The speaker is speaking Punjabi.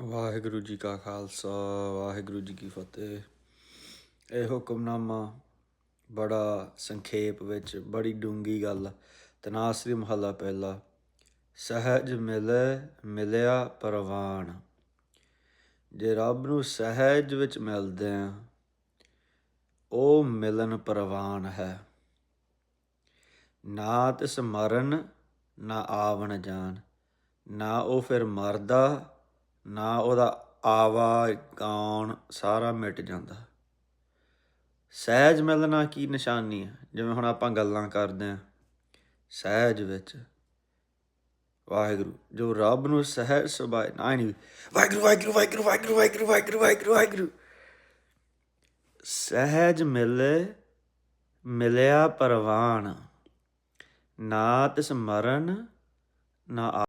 ਵਾਹਿਗੁਰੂ ਜੀ ਕਾ ਖਾਲਸਾ, ਵਾਹਿਗੁਰੂ ਜੀ ਕੀ ਫਤਿਹ। ਇਹ ਹੁਕਮਨਾਮਾ ਬੜਾ ਸੰਖੇਪ ਵਿੱਚ ਬੜੀ ਡੂੰਗੀ ਗੱਲ ਤਨਾਸਰੀ ਮਹੱਲਾ ਪਹਿਲਾ। ਸਹਿਜ ਮਿਲੇ, ਮਿਲਿਆ ਪਰਵਾਨ। ਜੇ ਰੱਬ ਨੂੰ ਸਹਿਜ ਵਿੱਚ ਮਿਲਦੇ ਆ, ਉਹ ਮਿਲਨ ਪਰਵਾਨ ਹੈ। ਨਾ ਤਿਸ ਮਰਨ, ਨਾ ਆਵਣ ਜਾਣ ਨਾ ਉਹ ਫਿਰ ਮਰਦਾ ਨਾ ਉਹਦਾ ਆਵਾ, ਗਾਉਣ ਸਾਰਾ ਮਿਟ ਜਾਂਦਾ। ਸਹਿਜ ਮਿਲਣਾ ਕੀ ਨਿਸ਼ਾਨੀ ਹੈ ਜਿਵੇਂ ਹੁਣ ਆਪਾਂ ਗੱਲਾਂ ਕਰਦੇ ਹਾਂ। ਸਹਿਜ ਵਿੱਚ ਵਾਹਿਗੁਰੂ, ਜੋ ਰੱਬ ਨੂੰ ਸਹਿਜ ਸੁਭਾਅ, ਨਾ ਨਹੀਂ, ਵਾਹਿਗੁਰੂ ਵਾਹਿਗੁਰੂ ਵਾਹਿਗੁਰੂ ਵਾਹਿਗੁਰੂ ਵਾਹਿਗੁਰੂ ਵਾਹਿਗੁਰੂ ਵਾਹਿਗੁਰੂ ਵਾਹਿਗੁਰੂ। ਸਹਿਜ ਮਿਲੇ, ਮਿਲਿਆ ਪਰਵਾਨ, ਨਾ ਤਿਸ ਮਰਨ, ਨਾ